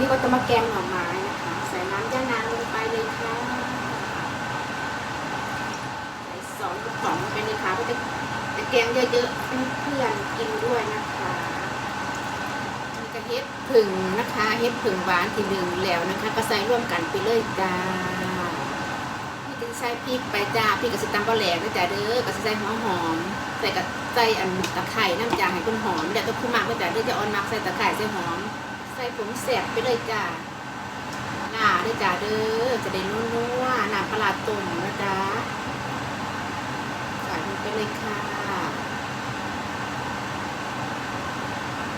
นี้ก็จะมาแกงหน่อไม้นะคะใส่น้ำย่านางลงไปเลยค่ะใส่สองกระป๋องลงไปเลยค่ะก็จะจะแกงเยอะๆเพื่อนกินด้วยนะคะมีกระเฮ็ดผึ่งนะคะเฮ็ดผึ่งหวานที่ดึงแล้วนะคะ ก็ใส่ร่วมกันไปเลยจ้าพี่จะใส่พริกไปจ้าพริกกับสตัมปลาแหลกนะจ้าเด้อกับใส่หอมหอมใส่กับใส่อันตะไคร้น้ำจางให้คุณหอมเดี๋ยวต้องคุณมากนะจ้าเด้อจะอ่อนมักใส่ตะไคร้ใส่หอม ส่ผงแสบไปเลยจ้าหน้าด้วยจ้าเด้อจะได้นัวๆน้ำปลาร้าต้มนะจ๊ะใส่ลงไปเลยค่ะ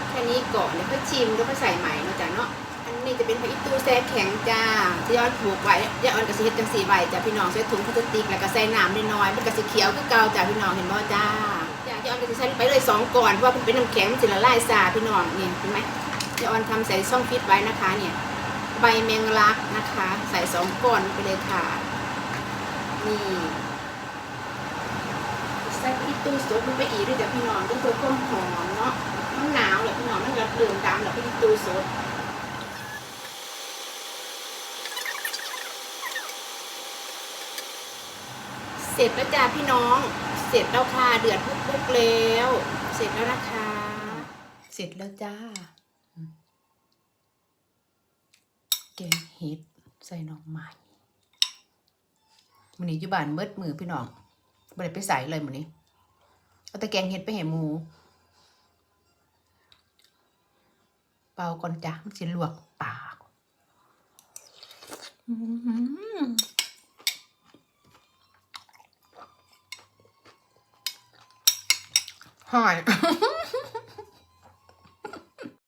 แค่นี้ก่อนเดี๋ยวค่อยชิมแล้วก็ใส่ใหม่เนาะจ้ะเนาะอันนี้จะเป็นผักอีตูแซ่แข็งจ้าที่ยอดผูกไว้ยอดกระสีเฮ็ดจังสีไว้จ้ะพี่น้องใส่ถุงพลาสติกแล้วก็ใส่น้ำน้อยๆมันกระสีเขียวก็เก่าจ้ะพี่น้องเห็นบ่จ้าจ้ายอดกระสีใส่ไปเลยสองก่อนเพราะว่าเป็นน้ำแข็งมันสิละลายซาพี่น้องนี่เห็นไหม ยอดทำใส่ช่องฟิตไว้นะคะเนี่ยใบแมงลักนะคะ ใส่สองก้อนไปเลยค่ะนี่ใส่พริกตู้สดลงไปอีกด้วยจ้ะพี่น้องด้วยเพื่อความหอมเนาะมันหนาวแหละพี่น้องมันก็เหลืองดำแหละพริกตู้สดเสร็จแล้วจ้าพี่น้อง เสร็จแล้วค่ะ เดือดปุ๊บๆแล้ว เสร็จแล้วนะคะ เสร็จแล้วจ้าแกงเห็ดใส่หน่อไม้มันนี้อยู่บ้านเบิดมือพี่น้องบ่ได้ไปใส่เลยมื้อนี้ เอาแต่แกงเห็ดไปให้หมู เป่าก่อนจ้ะมันสิลวกปากหอย